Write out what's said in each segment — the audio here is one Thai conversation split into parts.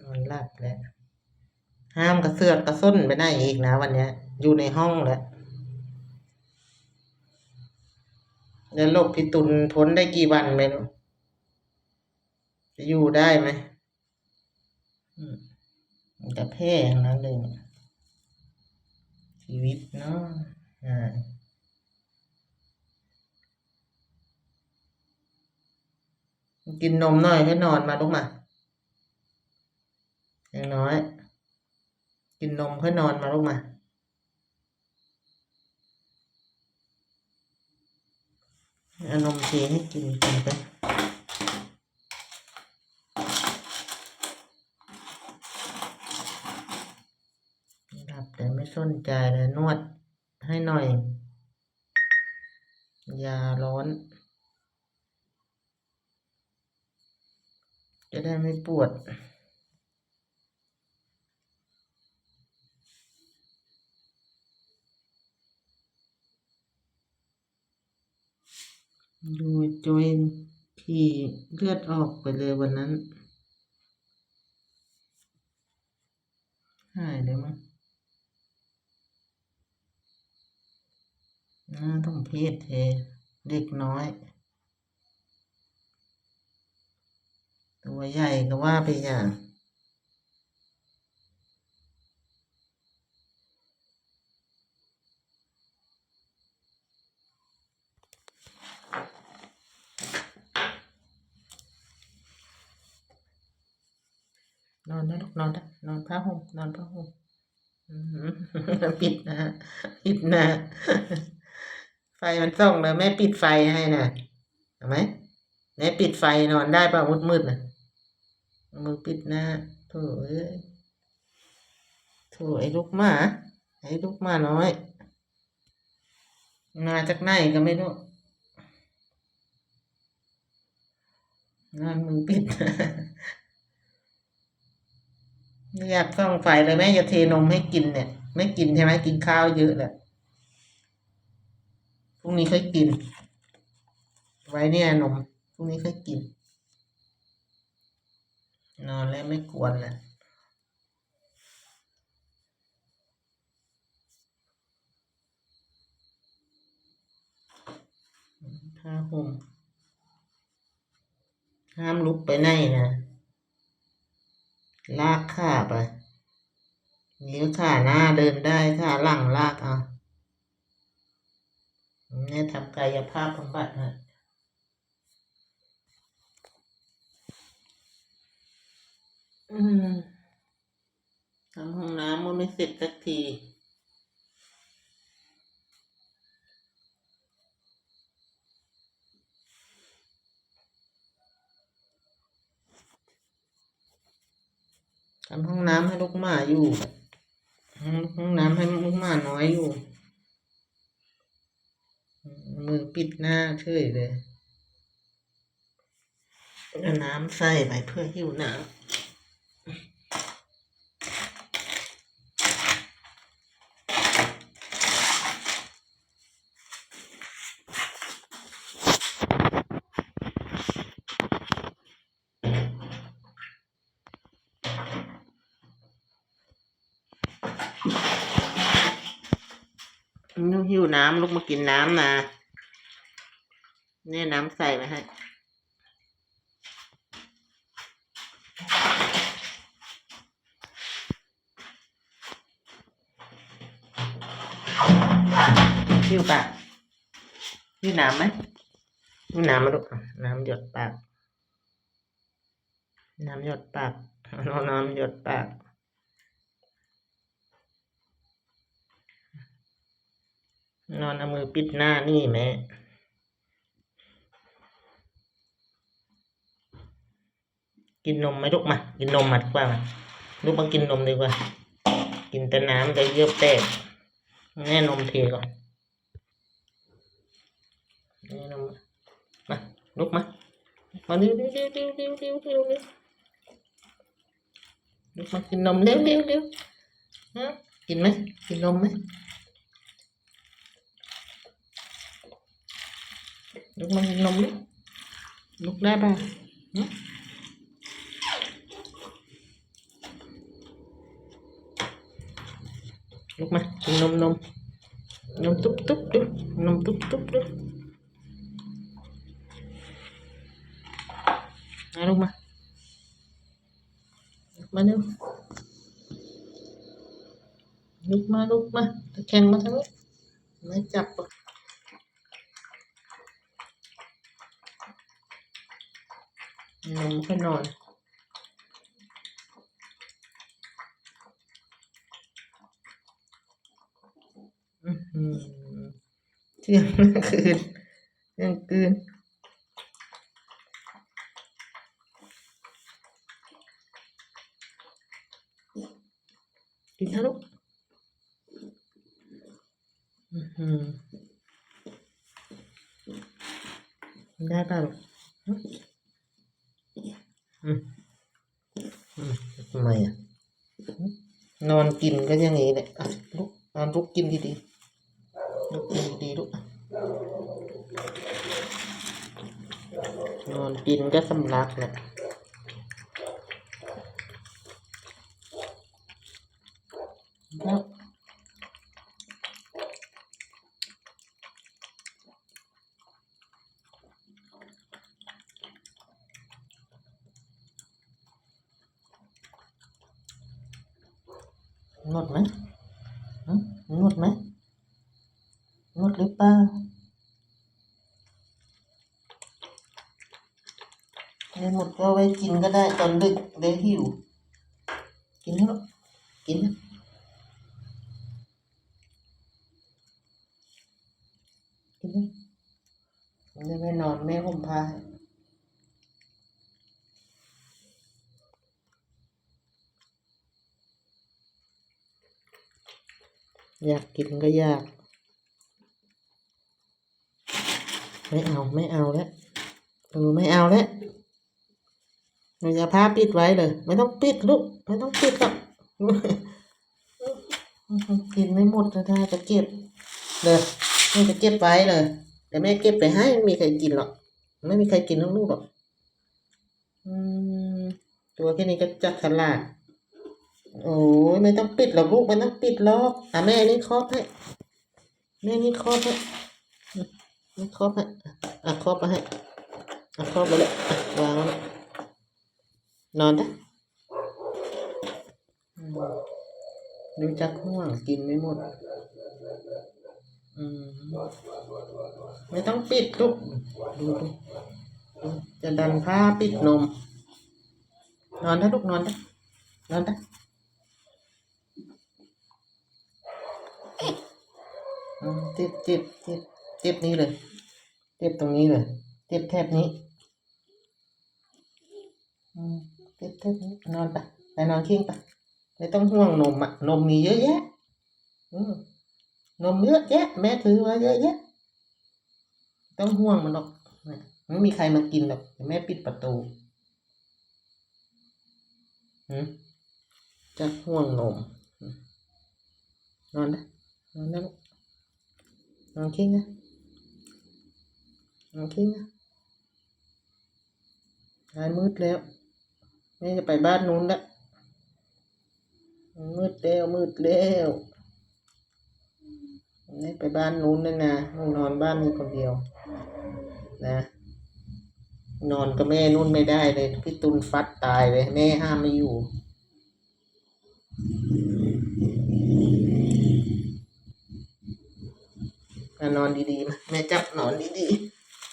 นอนหลับแล้ว ห้ามกระเสือกกระส้นไปไหนอีกนะวันนี้อยู่ในห้องแล้วแล้วโรคพิตุลพ้นได้กี่วันไม่รู้จะอยู่ได้ไหมมันจะแพ้ทั้งนั้นเลยเนี่ยชีวิตเนาะอ่ากินนมหน่อยให้นอนมาลูกมา อย่างน้อย กินนมค่อยนอนมาลูกมาเอานมเทให้กินกินไปหลับแต่ไม่สนใจเลยนวดให้หน่อยยาร้อน จะได้ไม่ปวด ดูจอยที่เลือดออกไปเลยวันนั้น หายเลยมั้งน่าต้องเพศเทเด็กน้อย ตัวใหญ่ก็ว่าไปอย่าง น อนนะลูกนอนนะนอนผ้าห่มนอนผ้าห่มปิดนะปิดนะไฟมันส่องแล้วแม่ปิดไฟให้นะเห็นไหมแม่ปิดไฟนอนได้ป่ะมืดมืดๆนะมือปิดหน้าโถเอ้ยโถไอ้ลูกหมาไอ้ลูกหมาน้อยมาจากไหนก็ไม่รู้งานมือปิด ไม่อยากส่องไฟเลยแม่จะเทนมให้กินเนี่ย ไม่กินใช่ไหมกินข้าวเยอะแหละพรุ่งนี้ค่อยกิน ไว้เนี่ยนมพรุ่งนี้ค่อยกิน นอนแล้วไม่กวนแหละผ้าห่มห้ามลุกไปไหนนะ ลากขาไปนิ้วขาหน้าเดินได้ขาหลังลากเอาเนี่ยทำกายภาพบำบัดฮะอืมทำห้องน้ำมันไม่เสร็จสักที ทำห้องน้ำให้ลูกหมาอยู่ห้องน้ำให้ลูกหมาน้อยอยู่ มือปิดหน้าเฉยเลยน้ำใส่ไปเพื่อหิวน้ำลูก หิวน้ำลูกมากินน้ำนะเนี่ยน้ำใส่มาให้หิวปากหิวน้ำไหมหิวน้ำมาลูกน้ำหยดปาก น้ำหยดปากเอาน้ำหยดปาก นอนเอามือปิดหน้านี่แม่กินนมไหมลูกมา กินนมมาดีกว่ามาลูกมากินนมดีกว่า กินแต่น้ำแต่เยือบแตกแน่นมเทก่อนแน่นมมาลุกมามาเร็วเร็วเร็วเร็วเร็วเร็วเร็วเร็วลุกมากินนมเร็วเร็วเร็วฮะกินไหมกินนมไหม ลูกมันนมลูกลูกได้ป่ะลูกมากินนมนมนมตุ๊บตุ๊บด้วยนมตุ๊บตุ๊บด้วยนะลูกมามาเร็วลุกมาลุกมาตะแคงมาทั้งนี้ไม่จับปะ นมก็นอนเที่ยงคืนเที่ยงคืนกินแล้วลูกอื้อหือได้ป่ะลูกหึอืมอืมทำ ไมอะนอนกินก็ยังงี้แหละอะลุกนอนลุกกินดีๆลุกกินดีๆลุกนอนกินก็สำลักแหละแล้ว งดไหมหึงดไหมงดหรือเปล่าไม่หมดก็ไว้กินก็ได้ตอนดึกเดี๋ยวหิว กินแล้วกกินกินนะมันจะไปนอนแม่ห่มผ้าให้ อยากกินก็อยาก ไม่เอาไม่เอาแล้วเออไม่เอาแล้วหนูจะผ้าปิดไว้เลย ไม่ต้องปิดลูกไม่ต้องปิดหรอกกินไม่หมดนะถ้าจะเก็บเลยแม่จะเก็บไว้เลย แต่แม่เก็บไปให้ไม่มีใครกินหรอก ไม่มีใครกินลูกหรอกอืมตัวแค่นี้ก็จัดฉลาด โอ้ยไม่ต้องปิดหรอกลูกไม่ต้องปิดหรอกอะแม่นี่ครอบให้แม่นี่ครอบให้นี่ครอบให้อะครอบมาให้อะครอบไปเลยอะวางไว้เลยนอนได้ดูจักห่วงกินไม่หมดอืมไม่ต้องปิดลูกดูดูดูจะดันผ้าปิดนม นอนได้ลูกนอนได้นอนได้ เจ็บเจ็บเจ็บเจ็บนี้เลยเจ็บตรงนี้เลยเจ็บแทบนี้เจ็บแทบนี้นอนไปไปนอนเคิงไปไม่ต้องห่วงนมอะนมมีเยอะแยะอืนมเยอะแยะแม่ถือไว้เยอะแยะต้องห่วงมันหรอกไม่มีใครมากินหรอกแม่ปิดประตูหืมจะห่วงนมอืมนอนนะนอนนะลูก นอนคิงนะนอนคิงนะหายมืดแล้วแม่จะไปบ้านนู้นล้วมืดแล้วมืดแล้วแม่ไปบ้านนู้นแล้วนะนูนอนบ้านนี้คนเดียว นะ นอนกับแม่นู่นไม่ได้เลย พี่ตุลฟัดตายเลย แม่ห้ามไม่อยู่ มา นอนดีๆ แม่จับนอนดี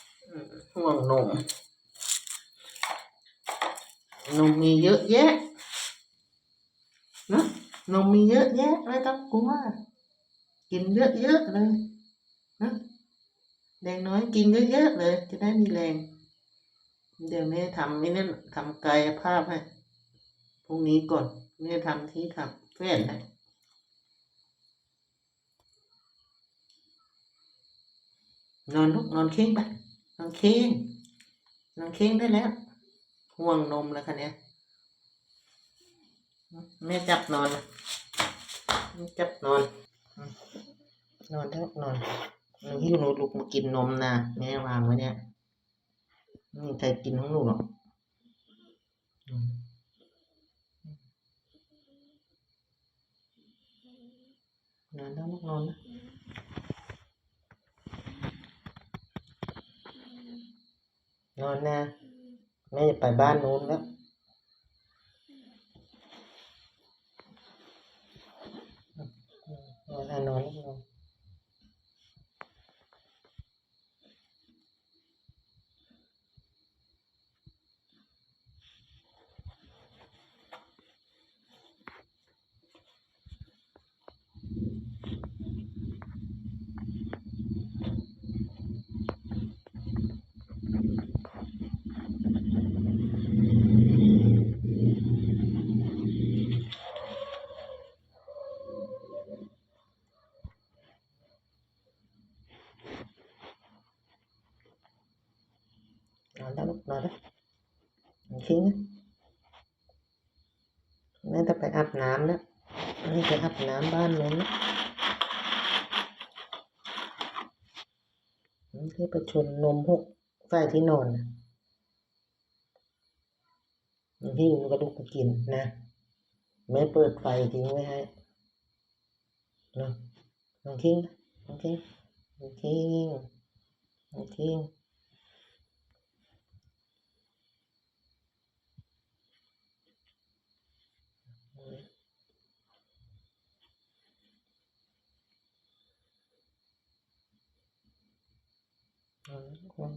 ๆห่วงนม นมมีเยอะแยะนะนมมีเยอะแยะไม่ต้องกลัวกินเยอะๆเลยนะแดงน้อยกินเยอะๆเลย จะได้มีแรง เดี๋ยวแม่ทำนี่นั่นทำกายภาพให้พรุ่งนี้ก่อนแม่ทำที่ทำแฟนให้ นอนลูกนอนเค้งไปนอนเค้งนอนเค้งได้แล้วห่วงนมแล้วคันเนี้ยแม่จับนอนแม่จับนอน นอนเถอะนอนหนูหิวหนูลุกมากินนมนะแม่วางไว้เนี่ยไม่มีใครกินของหนูหรอกนอนแล้วลูกนอนนะ นอนนะแม่จะไปบ้านนู้นแล้วนอนนะนอนลูกนอนนอนแล้วลูกนอนแล้วโอเคนะแม่จะไปอาบน้ำแล้วแม่จะอาบ น้ำบ้านนู้นที่ประชุมนมหกใส่ที่นอนนะมันที่มันก็ลุกมากินนะแม่เปิดไฟทิ้งไว้ให้เนาะน้องคิงน้องคิงน้องคิงน้องคิง นอนลูกนอน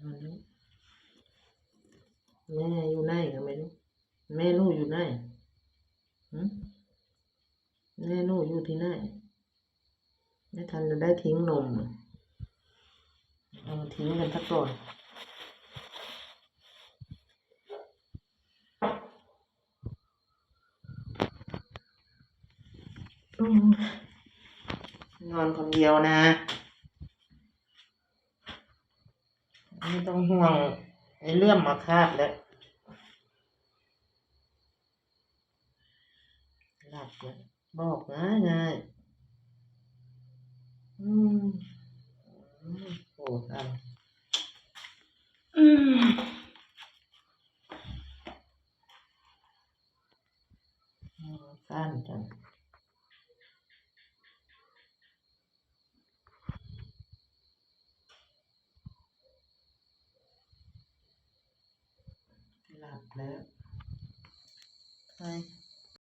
นอนแล้วแม่อยู่ไหนก็ไม่รู้แม่ลูกอยู่ไหนหืม แม่ลูกอยู่ที่ไหนไม่ทันจะได้ทิ้งนมเอาทิ้งกันสักก่อนอนอนคนเดียวนะไม่ต้องห่วงไอ้เรื่องมาคาบแล้วหลับแล้ว บอกง่ายง่ายอืมอืมโอ้เอ